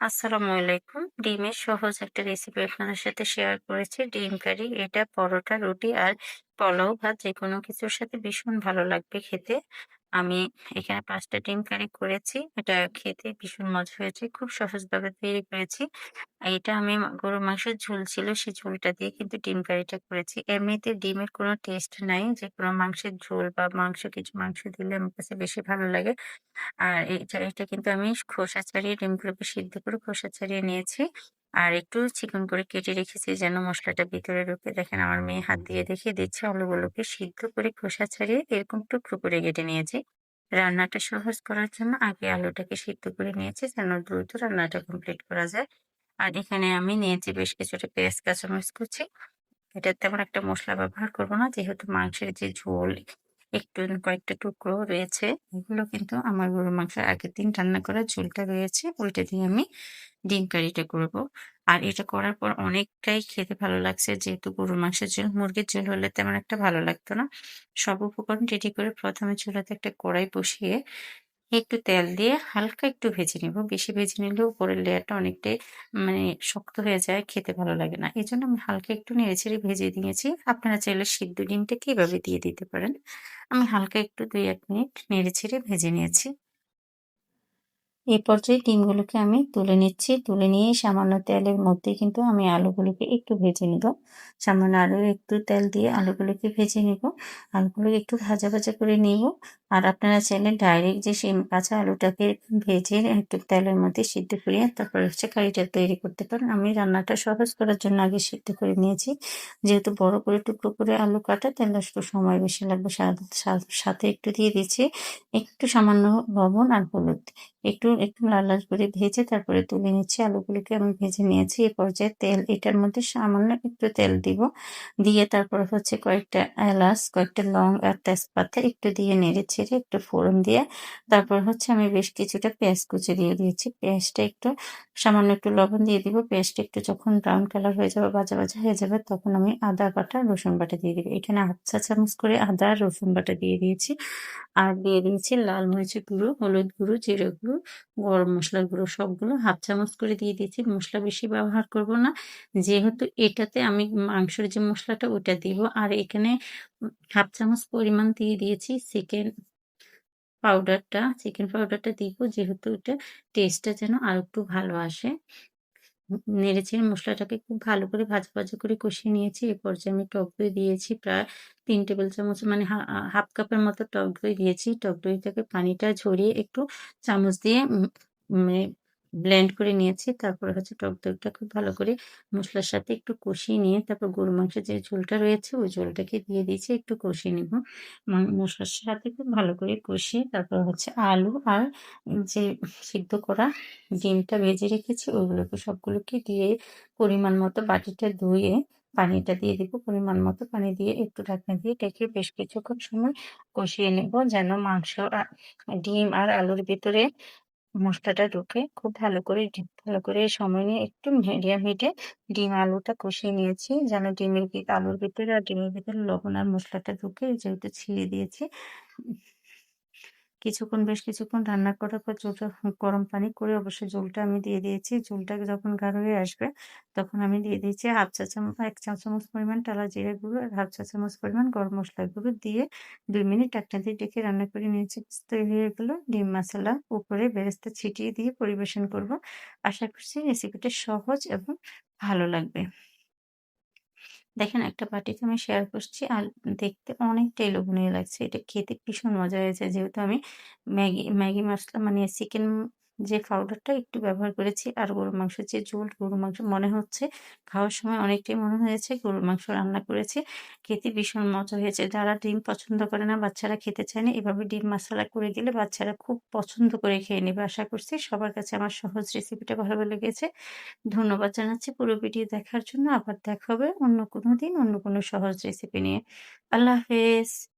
আসসালামু আলাইকুম। ডিমের সহজ একটা রেসিপি আপনাদের সাথে শেয়ার করেছি। ডিম কারি। এটা পরোটা, রুটি আর পোলাও ভাত যেকোনো কিছুর সাথে ভীষণ ভালো লাগবে খেতে। আমি এখানে পাঁচটা ডিম কারি করেছি। এটা খেতে ভীষণ মজা হয়েছে। খুব সহজভাবে তৈরি করেছি। এটা আমি গরুর মাংসের ঝোল ছিল, সেই ঝোলটা দিয়ে কিন্তু ডিম কারিটা করেছি। এমনিতে ডিমের কোনো টেস্ট নাই। যেকোনো মাংসের ঝোল বা মাংস কিছু মাংস দিলে আমার কাছে বেশি ভালো লাগে। আর এইটা এটা কিন্তু আমি খোসা ছাড়িয়ে ডিমগুলোকে সিদ্ধ করে খোসা ছাড়িয়ে নিয়েছি। আর একটু চিকন করে কেটে রেখেছি যেন মশলাটা ভিতরে ঢুকে। দেখেন, আমার মেয়ে হাত দিয়ে দেখিয়ে দিচ্ছে, আলুগুলোকে সিদ্ধ করে খোসা ছাড়িয়ে এরকম টুকরো করে কেটে নিয়েছি। রান্নাটা সহজ করার জন্য আগে আলুটাকে সিদ্ধ করে নিয়েছি যেন দ্রুত রান্নাটা কমপ্লিট করা যায়। আর এখানে আমি নিয়েছি বেশ কিছুটা পেঁয়াজ, কাঁচামরিচ কুচি। এটাতে তেমন একটা মশলা ব্যবহার করব না, যেহেতু মাংসের যে ঝোল একটু কয়েকটা টুকরো রয়েছে। এগুলো কিন্তু আমার গরুর মাংস আগের দিন রান্না করা ঝোলটা রয়েছে, ওইটা দিয়ে আমি ডিম কারিটা করব। আর এটা করার পর অনেকটাই খেতে ভালো লাগছে, যেহেতু গরুর মাংসের ঝোল, মুরগির ঝোল হলে তেমন একটা ভালো লাগতো না। সব উপকরণ রেডি করে প্রথমে চুলাতে একটা কড়াই বসিয়ে একটু তেল দিয়ে হালকা একটু ভেজে নিব। বেশি ভেজে নিলেও উপরের লেয়ারটা অনেকটাই মানে শক্ত হয়ে যায়, খেতে ভালো লাগে না। এজন্য আমি হালকা একটু নেড়েচেড়ে ভেজে নিয়েছি। আপনারা চাইলে সিদ্ধ ডিমটাকে এভাবে দিয়ে দিতে পারেন। আমি হালকা একটু ২-১ মিনিট নেড়েচেড়ে ভেজে নিয়েছি। এই পর্যায়ে ডিমগুলোকে আমি তুলে নিচ্ছি। তুলে নিয়ে সামান্য তেলের মধ্যে কিন্তু আমি আলুগুলোকে একটু ভেজে নিব। সামান্য আরও একটু তেল দিয়ে আলুগুলোকে ভেজে নিব। আলুগুলোকে একটু ভাজা, ভাজা করে নিব। আর আপনারা চাইলে ডাইরেক্ট যে সেই কাঁচা আলুটাকে ভেজে একটু তেলের মধ্যে সিদ্ধ করে, তারপর হচ্ছে কারিটা তৈরি করতে পারেন। আমি রান্নাটা সহজ করার জন্য আগে সিদ্ধ করে নিয়েছি। যেহেতু বড় করে টুকরো করে আলু কাটা তাহলে একটু সময় বেশি লাগবে। সাথে একটু দিয়ে দিচ্ছি একটু সামান্য লবণ আর হলুদ। একটু একটু লাল লাল করে ভেজে তারপরে তুলে নিচ্ছি আলুগুলোকে আমি ভেজে নিয়েছি এ পর্যায়ে তেল, এটার মধ্যে সামান্য একটু তেল দিব দিয়ে তারপর হচ্ছে কয়েকটা এলাচ, কয়েকটা লং আর তেজপাতা একটু দিয়ে নেড়ে ছেড়ে একটু ফোড়ন দিয়ে তারপর হচ্ছে আমি বেশ কিছুটা পেঁয়াজ কুচি দিয়ে দিয়েছি। পেঁয়াজটা একটু সামান্য একটু লবণ দিয়ে দিব। পেঁয়াজটা একটু যখন ব্রাউন কালার হয়ে যাবে বাজা বাজা হয়ে যাবে, তখন আমি আদা, বাটা, রসুন বাটা দিয়ে দিব। এখানে হাফ চা চামচ করে আদা, রসুন বাটা দিয়ে দিয়েছি। আর দিয়ে দিয়েছি লাল মরিচের গুঁড়ো, হলুদ গুঁড়ো, জিরে গুঁড়ো, গরম মশলার গুঁড়ো সবগুলো। হাফ চামচ করে দিয়ে দিয়েছি। মশলা বেশি ব্যবহার করব না। যেহেতু এটাতে আমি মাংসের যে মশলাটা ওটা দিব। আর এখানে হাফ চামচ পরিমাণ দিয়ে দিয়েছি চিকেন পাউডারটা চিকেন পাউডারটা দিব যেহেতু এটা টেস্টটা যেন আর একটু ভালো আসে। নেড়েচেড়ে মশলাটাকে খুব ভালো করে ভাজা ভাজা করে কষিয়ে নিয়েছি। এ পর্যায়ে আমি টক দই দিয়েছি প্রায় তিন টেবিল চামচ মানে হাফ কাপের মতো টক দই দিয়েছি। টক দইটাকে পানিটা ঝরিয়ে একটু চামচ দিয়ে মানে ব্লেন্ড করে নিয়েছি। তারপরে হচ্ছে টক দইটা খুব ভালো করে মশলার সাথে একটু কষিয়ে নিয়ে তারপর গরু মাংসের যে ঝোলটা রয়েছে, ওই ঝোলটাকে দিয়ে দিয়েছি, একটু কষিয়ে নিব। মশলার সাথে খুব ভালো করে কষিয়ে তারপর হচ্ছে আলু আর যে সিদ্ধ করা ডিমটা ভেজে রেখেছি, ওইগুলোকে সবগুলোকে দিয়ে পরিমাণ মতো বাটিটা ধুয়ে পানিটা দিয়ে দিব। পরিমাণ মতো পানি দিয়ে একটু ঢাকনা দিয়ে ডেকে বেশ কিছুক্ষণ সময় কষিয়ে নেব যেন মাংস ডিম আর আলুর ভিতরে মশলাটা ঢুকে খুব ভালো করে ভালো করে সময় নিয়ে একটু মিডিয়াম হিটে ডিম আলুটা কষিয়ে নিয়েছি, যেন ডিমের আলুর ভিতরে আর ডিমের ভিতরে লবণ আর মশলাটা ঢুকে যেহেতু ছিঁড়ে দিয়েছি। কিছুক্ষণ বেশ কিছুক্ষণ রান্না করার পর জলটা গরম পানি করে অবশ্যই জলটা আমি দিয়ে দিয়েছি। জলটা যখন গাঢ় হয়ে আসবে তখন আমি দিয়ে দিয়েছি হাফ চা চামচ এক চা চামচ পরিমাণ টালা জিরে গুঁড়ো আর হাফ চা চামচ পরিমাণ গরম মশলা গুঁড়ো দিয়ে দুই মিনিট একটা দিয়ে ডেকে রান্না করে নিয়েছি। তৈরি হয়ে গেলো ডিম মশলা। উপরে বেরেস্তা ছিটিয়ে দিয়ে পরিবেশন করব। আশা করছি রেসিপিটা সহজ এবং ভালো লাগবে। দেখেন, একটা বাটিতে আমি শেয়ার করছি আর দেখতে অনেকটাই লোভনীয় লাগছে। এটা খেতে ভীষণ মজা হয়েছে। যেহেতু আমি ম্যাগি ম্যাগি মশলা মানে চিকেন যে পাউডারটা একটু ব্যবহার করেছি আর গরুর মাংসের যে ঝোল, গরুর মাংস মনে হচ্ছে খাওয়ার সময় অনেকটাই মনে হয়েছে। গরুর মাংস রান্না করেছি, খেতে ভীষণ মজা হয়েছে। যারা ডিম পছন্দ করে না, বাচ্চারা খেতে চায় না, এভাবে ডিম মশলা করে দিলে বাচ্চারা খুব পছন্দ করে খেয়ে নেবে। আশা করছি সবার কাছে আমার সহজ রেসিপিটা ভালো লেগেছে। ধন্যবাদ জানাচ্ছি পুরো ভিডিও দেখার জন্য। আবার দেখা হবে অন্য কোনো দিন অন্য কোনো সহজ রেসিপি নিয়ে। আল্লাহ হাফেজ।